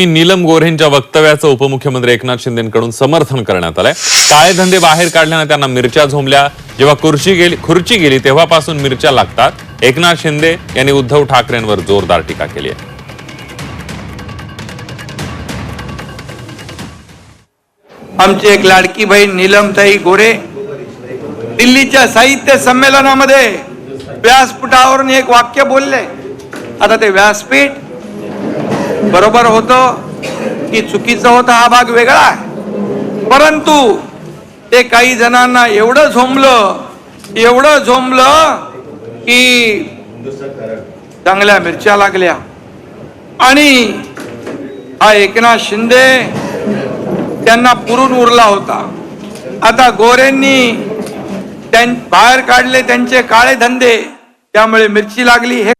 नीलम गोऱ्हेंच्या वक्तव्याचं उपमुख्यमंत्री एकनाथ शिंदेकडून समर्थन करण्यात आलंय. काळे धंदे बाहेर काढल्यानं त्यांना मिरच्या झोंबल्या. जेव्हा खुर्ची गेली खुर्ची गेली तेव्हापासून मिरच्या लागतात. एकनाथ शिंदे यांनी उद्धव ठाकरेंवर जोरदार टीका केली आहे. आमची एक लाडकी बहीण नीलमताई गोरे दिल्लीच्या साहित्य संमेलनामध्ये व्यासपीठावरून एक वाक्य बोलले. आता ते व्यासपीठ बरोबर होतं की चुकीचं होतं हा भाग वेगळा आहे. परंतु ते काही जणांना एवढं झोंबलं एवढं झोंबलं की चांगल्या मिरच्या लागल्या. आणि हा एकनाथ शिंदे त्यांना पुरून उरला होता. आता गोरेंनी त्यां बाहेर काढले त्यांचे काळे धंदे त्यामुळे मिरची लागली हे